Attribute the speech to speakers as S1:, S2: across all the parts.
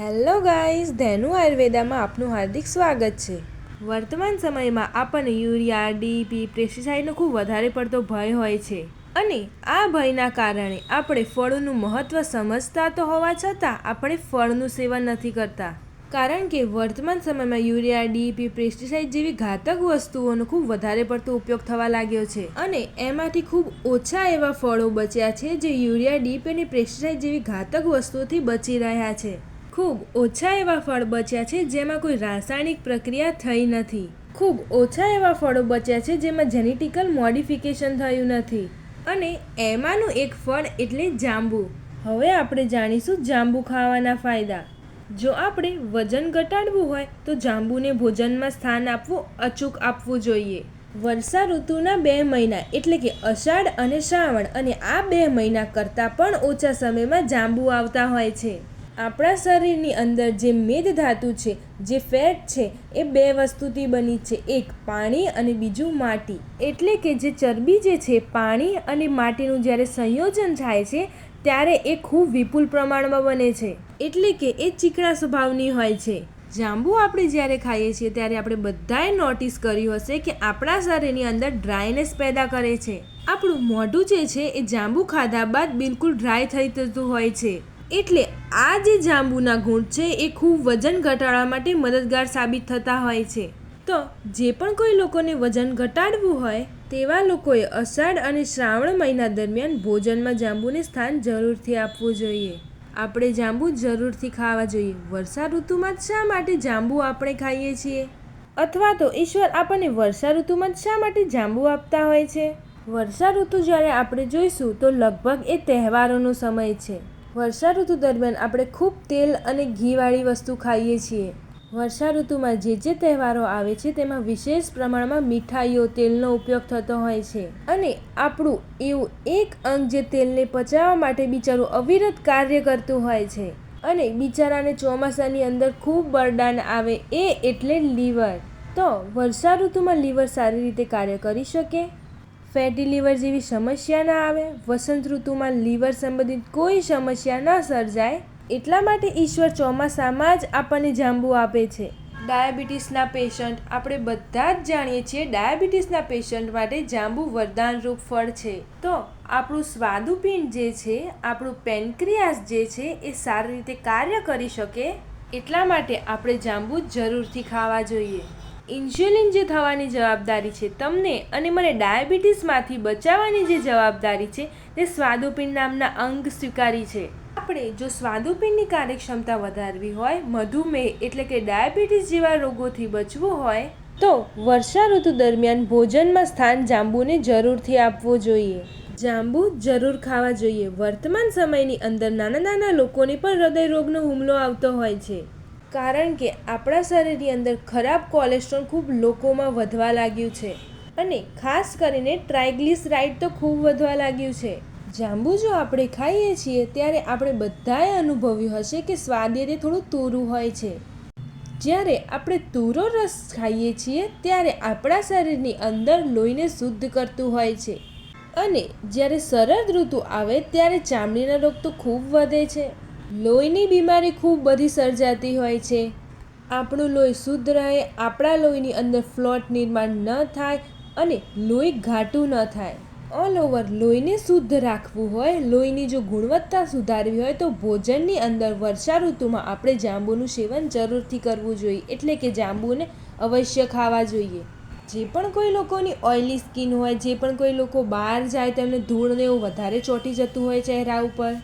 S1: Hello guys Dhenu આયુર્વેદામાં આપનું હાર્દિક સ્વાગત છે. વર્તમાન સમયમાં આપણને યુરિયા ડીપી પેસ્ટિસાઇડનો ખૂબ વધારે પડતો ભય હોય છે. અને આ ભયના કારણે આપણે ફળોનું મહત્ત્વ સમજતા તો હોવા છતાં આપણે ફળનું સેવન નથી કરતા. કારણ કે વર્તમાન સમયમાં યુરિયા ડીપી પેસ્ટિસાઇડ જેવી ઘાતક વસ્તુઓનો ખૂબ વધારે પડતો ઉપયોગ થવા લાગ્યો છે. અને એમાંથી ખૂબ ઓછા એવા ફળો બચ્યા છે જે યુરિયા ડીપી અને પેસ્ટિસાઇડ જેવી ઘાતક વસ્તુઓથી બચી રહ્યા છે. ખૂબ ઓછા એવા ફળ બચ્યા છે જેમાં કોઈ રાસાયણિક પ્રક્રિયા થઈ નથી. ખૂબ ઓછા એવા ફળો બચ્યા છે જેમાં જેનેટિકલ મોડિફિકેશન થયું નથી. અને એમાંનું એક ફળ એટલે જાંબુ. હવે આપણે જાણીશું જાંબુ ખાવાના ફાયદા. જો આપણે વજન ઘટાડવું હોય તો જાંબુને ભોજનમાં સ્થાન આપવું અચૂક આપવું જોઈએ. વર્ષા ઋતુના બે મહિના એટલે કે અષાઢ અને શ્રાવણ અને આ બે મહિના કરતાં પણ ઓછા સમયમાં જાંબુ આવતા હોય છે. આપણા શરીરની અંદર જે મેદ ધાતુ છે, જે ફેટ છે, એ બે વસ્તુથી બની છે. એક પાણી અને બીજું માટી. એટલે કે જે ચરબી જે છે, પાણી અને માટીનું જ્યારે સંયોજન થાય છે, ત્યારે એ ખૂબ વિપુલ પ્રમાણમાં બને છે. એટલે કે એ ચીકણા સ્વભાવની હોય છે. જાંબુ આપણે જ્યારે ખાઈએ છીએ, ત્યારે આપણે બધાએ નોટિસ કર્યું હશે કે આપણા શરીરની અંદર ડ્રાયનેસ પેદા કરે છે. આપણું મોઢું જે છે, એ જાંબુ ખાધા બાદ બિલકુલ ડ્રાય થઈ જતું હોય છે. એટલે આ જે જાંબુના ગુણ છે, એ ખૂબ વજન ઘટાડવા માટે મદદગાર સાબિત થતા હોય છે. તો જે પણ કોઈ લોકોને વજન ઘટાડવું હોય, તેવા લોકોએ અષાઢ અને શ્રાવણ મહિના દરમિયાન ભોજનમાં જાંબુને સ્થાન જરૂરથી આપવું જોઈએ. આપણે જાંબુ જરૂરથી ખાવા જોઈએ. વર્ષા ઋતુમાં જ શા માટે જાંબુ આપણે ખાઈએ છીએ? અથવા તો ઈશ્વર આપણને વર્ષા ઋતુમાં જ શા માટે જાંબુ આપતા હોય છે? વર્ષા ઋતુ જ્યારે આપણે જોઈશું, તો લગભગ એ તહેવારોનો સમય છે. વર્ષા ઋતુ દરમિયાન આપણે ખૂબ તેલ અને ઘીવાળી વસ્તુ ખાઈએ છીએ. વર્ષા ઋતુમાં જે જે તહેવારો આવે છે તેમાં વિશેષ પ્રમાણમાં મીઠાઈઓ, તેલનો ઉપયોગ થતો હોય છે. અને આપણું એવું એક અંગ જે તેલને પચાવવા માટે બિચારું અવિરત કાર્ય કરતું હોય છે. અને બિચારાને ચોમાસાની અંદર ખૂબ બરદાન આવે એ એટલે લીવર. તો વર્ષા ઋતુમાં લીવર સારી રીતે કાર્ય કરી શકે? ફેટી લીવર જેવી સમસ્યા ના આવે, વસંત ઋતુમાં લીવર સંબંધિત કોઈ સમસ્યા ન સર્જાય, એટલા માટે ઈશ્વર ચોમાસામાં જ આપણને જાંબુ આપે છે. ડાયાબિટીસના પેશન્ટ, આપણે બધા જ જાણીએ છીએ ડાયાબિટીસના પેશન્ટ માટે જાંબુ વરદાનરૂપ ફળ છે. તો આપણું સ્વાદુપિંડ જે છે, આપણું પેનક્રિયાસ જે છે, એ સારી રીતે કાર્ય કરી શકે, એટલા માટે આપણે જાંબુ જરૂરથી ખાવા જોઈએ. ઇન્સ્યુલિન જે થવાની જવાબદારી છે તમને અને મને ડાયાબિટીસમાંથી બચાવવાની જે જવાબદારી છે તે સ્વાદુપિંડ નામના અંગ સ્વીકારી છે. આપણે જો સ્વાદુપિંડની કાર્યક્ષમતા વધારવી હોય, મધુમેહ એટલે કે ડાયાબિટીસ જેવા રોગોથી બચવું હોય, તો વર્ષા ઋતુ દરમિયાન ભોજનમાં સ્થાન જાંબુને જરૂરથી આપવું જોઈએ. જાંબુ જરૂર ખાવા જોઈએ. વર્તમાન સમયની અંદર નાના નાના લોકોને પણ હૃદય રોગનો હુમલો આવતો હોય છે. કારણ કે આપણા શરીરની અંદર ખરાબ કોલેસ્ટ્રોલ ખૂબ લોકોમાં વધવા લાગ્યું છે. અને ખાસ કરીને ટ્રાયગ્લિસરાઇડ તો ખૂબ વધવા લાગ્યું છે. જાંબુ જો આપણે ખાઈએ છીએ, ત્યારે આપણે બધાએ અનુભવ્યું હશે કે સ્વાદ થોડું તુરું હોય છે. જ્યારે આપણે તુરો રસ ખાઈએ છીએ, ત્યારે આપણા શરીરની અંદર લોહીને શુદ્ધ કરતું હોય છે. અને જ્યારે શરદ ઋતુ આવે, ત્યારે ચામડીના રોગ તો ખૂબ વધે છે. લોહીની બીમારી ખૂબ બધી સર્જાતી હોય છે. આપણું લોહી શુદ્ધ રહે, આપણા લોહીની અંદર ફ્લોટ નિર્માણ ન થાય અને લોહી ઘાટું ન થાય. ઓલ ઓવર લોહીને શુદ્ધ રાખવું હોય, લોહીની જો ગુણવત્તા સુધારવી હોય તો ભોજનની અંદર વર્ષા ઋતુમાં આપણે જાંબુનું સેવન જરૂરથી કરવું જોઈએ. એટલે કે જાંબુને અવશ્ય ખાવા જોઈએ. જે પણ કોઈ લોકોની ઓઇલી સ્કિન હોય, જે પણ કોઈ લોકો બહાર જાય, તેમને ધૂળને એવું વધારે ચોંટી જતું હોય ચહેરા ઉપર.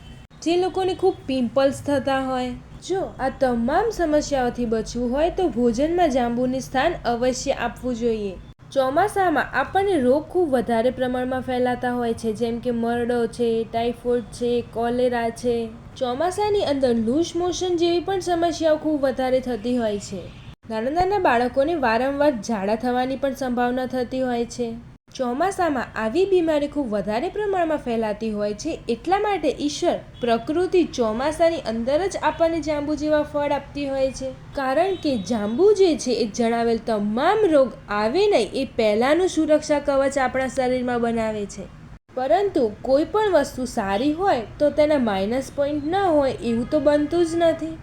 S1: જે લોકોને ખૂબ પિમ્પલ્સ થતા હોય. જો આ તમામ સમસ્યાઓથી બચવું હોય તો ભોજનમાં જાંબુની સ્થાન અવશ્ય આપવું જોઈએ. ચોમાસામાં આપણને રોગ ખૂબ વધારે પ્રમાણમાં ફેલાતા હોય છે, જેમ કે મરડો છે, ટાઇફોઇડ છે, કોલેરા છે. ચોમાસાની અંદર લૂઝ મોશન જેવી પણ સમસ્યાઓ ખૂબ વધારે થતી હોય છે. નાના નાના બાળકોને વારંવાર ઝાડા થવાની પણ સંભાવના થતી હોય છે. ચોમાસામાં આવી બીમારી ખૂબ વધારે પ્રમાણમાં ફેલાતી હોય છે એટલા માટે ઈશ્વર પ્રકૃતિ ચોમાસાની અંદર જ આપણને જાંબુ જેવા ફળ આપતી હોય છે. કારણ કે જાંબુ જે છે એ જણાવેલ તમામ રોગ આવે નહીં એ પહેલાંનું સુરક્ષા કવચ આપણા શરીરમાં બનાવે છે. પરંતુ કોઈ પણ વસ્તુ સારી હોય તો તેના માઇનસ પોઈન્ટ ન હોય એવું તો બનતું જ નથી.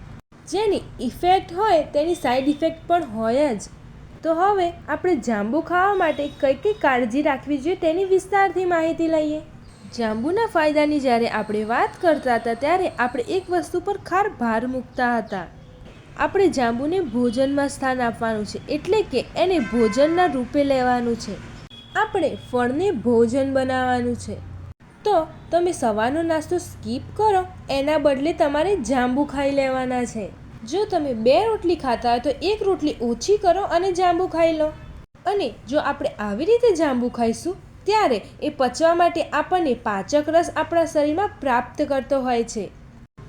S1: જેની ઇફેક્ટ હોય તેની સાઈડ ઇફેક્ટ પણ હોય જ. તો હવે આપણે જાંબુ ખાવા માટે કઈ કઈ કાળજી રાખવી જોઈએ તેની વિસ્તારથી માહિતી લઈએ. જાંબુના ફાયદાની જ્યારે આપણે વાત કરતા હતા ત્યારે આપણે એક વસ્તુ પર ખાર ભાર મૂકતા હતા. આપણે જાંબુને ભોજનમાં સ્થાન આપવાનું છે એટલે કે એને ભોજનના રૂપે લેવાનું છે. આપણે ફળને ભોજન બનાવવાનું છે. તો તમે સવારનો નાસ્તો સ્કીપ કરો, એના બદલે તમારે જાંબુ ખાઈ લેવાના છે. જો તમે બે રોટલી ખાતા હોય તો એક રોટલી ઓછી કરો અને જાંબુ ખાઈ લો. અને જો આપણે આવી રીતે જાંબુ ખાઈશું, ત્યારે એ પચવા માટે આપણને પાચક રસ આપણા શરીરમાં પ્રાપ્ત કરતો હોય છે.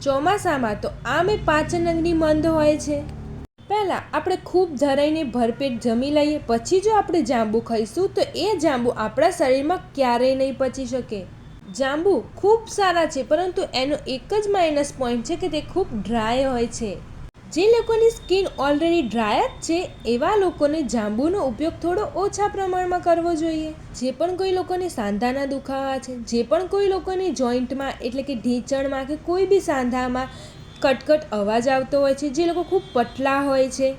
S1: ચોમાસામાં તો આમે પાચન અંગની મંદ હોય છે. પહેલાં આપણે ખૂબ ધરાઈને ભરપેટ જમી લઈએ, પછી જો આપણે જાંબુ ખાઈશું, તો એ જાંબુ આપણા શરીરમાં ક્યારેય નહીં પચી શકે. જાંબુ ખૂબ સારા છે, પરંતુ એનો એક જ માઇનસ પોઈન્ટ છે કે તે ખૂબ ડ્રાય હોય છે. જે લોકોની સ્કિન ઓલરેડી ડ્રાય જ છે, એવા લોકોને જાંબુનો ઉપયોગ થોડો ઓછા પ્રમાણમાં કરવો જોઈએ. જે પણ કોઈ લોકોને સાંધાના દુખાવા છે, જે પણ કોઈ લોકોને જોઈન્ટમાં એટલે કે ઢીંચણમાં કે કોઈ બી સાંધામાં કટકટ અવાજ આવતો હોય છે, જે લોકો ખૂબ પતલા હોય છે,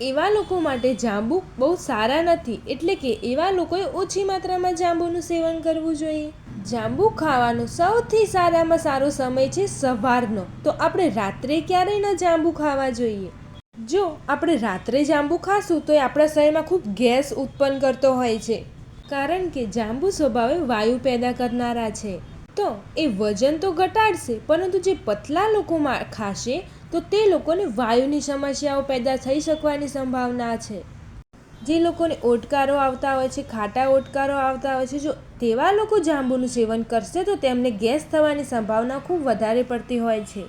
S1: એવા લોકો માટે જાંબુ બહુ સારા નથી. એટલે કે એવા લોકોએ ઓછી માત્રામાં જાંબુનું સેવન કરવું જોઈએ. જાંબુ ખાવાનો સૌથી સારામાં સારો સમય છે સવારનો. તો આપણે રાત્રે ક્યારેય ન જાંબુ ખાવા જોઈએ? જો આપણે રાત્રે જાંબુ ખાશું, તો એ આપણા શરીરમાં ખૂબ ગેસ ઉત્પન્ન કરતો હોય છે. કારણ કે જાંબુ સ્વભાવે વાયુ પેદા કરનારા છે. તો એ વજન તો ઘટાડશે, પરંતુ જે પતલા લોકોમાં ખાશે, તો તે લોકોને વાયુની સમસ્યાઓ પેદા થઈ શકવાની સંભાવના છે. જે લોકોને ઓટકારો આવતા હોય છે, ખાટા ઓટકારો આવતા હોય છે, જો તેવા લોકો જાંબુનું સેવન કરશે તો તેમને ગેસ થવાની સંભાવના ખૂબ વધારે પડતી હોય છે.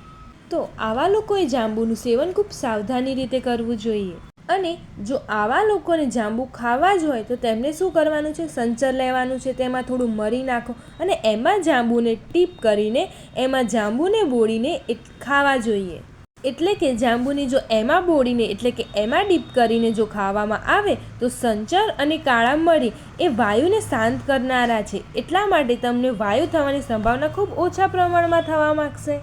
S1: તો આવા લોકોએ જાંબુનું સેવન ખૂબ સાવધાની રીતે કરવું જોઈએ. અને જો આવા લોકોને જાંબુ ખાવા જ હોય તો તેમને શું કરવાનું છે? સંચર લેવાનું છે, તેમાં થોડું મરી નાખો અને એમાં જાંબુને ટીપ કરીને એમાં જાંબુને બોળીને એ ખાવા જોઈએ. એટલે કે જાંબુની જો એમાં બોળીને, એટલે કે એમાં ડીપ કરીને જો ખાવામાં આવે, તો સંચર અને કાળા મરી એ વાયુને શાંત કરનારા છે. એટલા માટે તમને વાયુ થવાની સંભાવના ખૂબ ઓછા પ્રમાણમાં થવા માગશે.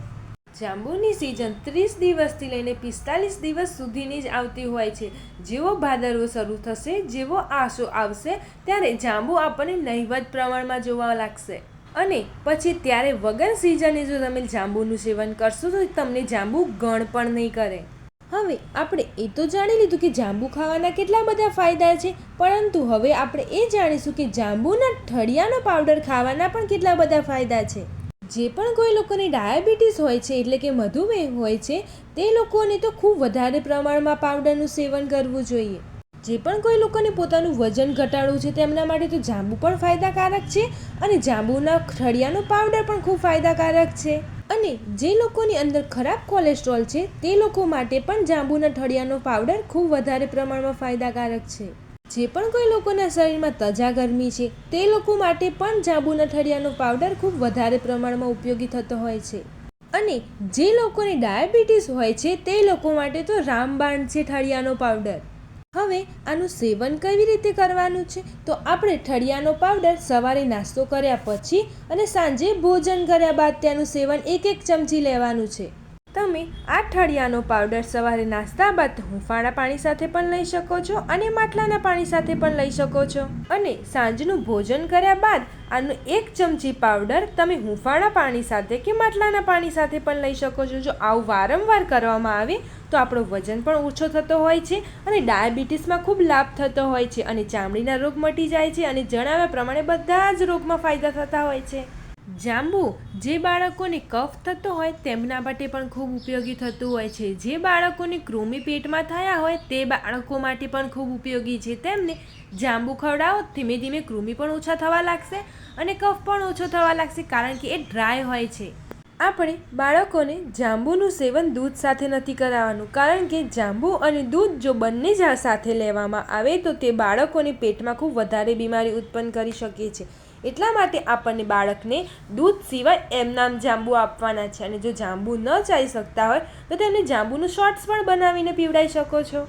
S1: જાંબુની સિઝન ત્રીસ દિવસથી લઈને પિસ્તાલીસ દિવસ સુધીની જ આવતી હોય છે. જેવો ભાદરવો શરૂ થશે, જેવો આસો આવશે, ત્યારે જાંબુ આપણને નહિવત પ્રમાણમાં જોવા લાગશે. અને પછી ત્યારે વગર સિઝને જો તમે જાંબુનું સેવન કરશો, તો તમને જાંબુ ગણ પણ નહીં કરે. હવે આપણે એ તો જાણી લીધું કે જાંબુ ખાવાના કેટલા બધા ફાયદા છે, પરંતુ હવે આપણે એ જાણીશું કે જાંબુના ઠળિયાનો પાવડર ખાવાના પણ કેટલા બધા ફાયદા છે. જે પણ કોઈ લોકોને ડાયાબિટીસ હોય છે, એટલે કે મધુમેહ હોય છે, તે લોકોને તો ખૂબ વધારે પ્રમાણમાં પાવડરનું સેવન કરવું જોઈએ. જે પણ કોઈ લોકોને પોતાનું વજન ઘટાડવું છે તેમના માટે તો જાંબુ પણ ફાયદાકારક છે અને જાંબુના ઠળિયાનો પાવડર પણ ખૂબ ફાયદાકારક છે. અને જે લોકોની અંદર ખરાબ કોલેસ્ટ્રોલ છે તે લોકો માટે પણ જાંબુના ઠળિયાનો પાવડર ખૂબ વધારે પ્રમાણમાં ફાયદાકારક છે. જે પણ કોઈ લોકોના શરીરમાં તજા ગરમી છે તે લોકો માટે પણ જાંબુના ઠળિયાનો પાવડર ખૂબ વધારે પ્રમાણમાં ઉપયોગી થતો હોય છે. અને જે લોકોને ડાયાબિટીસ હોય છે તે લોકો માટે તો રામબાણ છે ઠળિયાનો પાવડર હવે આનું સેવન કેવી રીતે કરવાનું છે? તો આપણે ઠળિયાનો પાવડર સવારે નાસ્તો કર્યા પછી અને સાંજે ભોજન કર્યા બાદ તેનું સેવન એક એક ચમચી લેવાનું છે. તમે આ ઠળિયાનો પાવડર સવારે નાસ્તા બાદ હુંફાળા પાણી સાથે પણ લઈ શકો છો અને માટલાના પાણી સાથે પણ લઈ શકો છો. અને સાંજનું ભોજન કર્યા બાદ આનું એક ચમચી પાવડર તમે હુંફાળા પાણી સાથે કે માટલાના પાણી સાથે પણ લઈ શકો છો. જો આવું વારંવાર કરવામાં આવે તો આપણો વજન પણ ઓછો થતો હોય છે અને ડાયાબિટીસમાં ખૂબ લાભ થતો હોય છે અને ચામડીના રોગ મટી જાય છે અને જણાવ્યા પ્રમાણે બધા જ રોગમાં ફાયદા થતા હોય છે. જાંબુ જે બાળકોને કફ થતો હોય તેમના માટે પણ ખૂબ ઉપયોગી થતું હોય છે. જે બાળકોને કૃમિ પેટમાં થયા હોય તે બાળકો માટે પણ ખૂબ ઉપયોગી છે. તેમને જાંબુ ખવડાવો, ધીમે ધીમે કૃમિ પણ ઓછા થવા લાગશે અને કફ પણ ઓછો થવા લાગશે કારણ કે એ ડ્રાય હોય છે. આપણે બાળકોને જાંબુનું સેવન દૂધ સાથે નથી કરાવવાનું કારણ કે જાંબુ અને દૂધ જો બંને જ સાથે લેવામાં આવે તો તે બાળકોને પેટમાં ખૂબ વધારે બીમારી ઉત્પન્ન કરી શકે છે. એટલા માટે આપણને બાળકને દૂધ સિવાય એમનામ જાંબુ આપવાના છે. અને જો જાંબુ ન ચાઈ શકતા હોય, તો તેમને જાંબુનું શોર્ટ્સ પણ બનાવીને પીવડાવી શકો છો.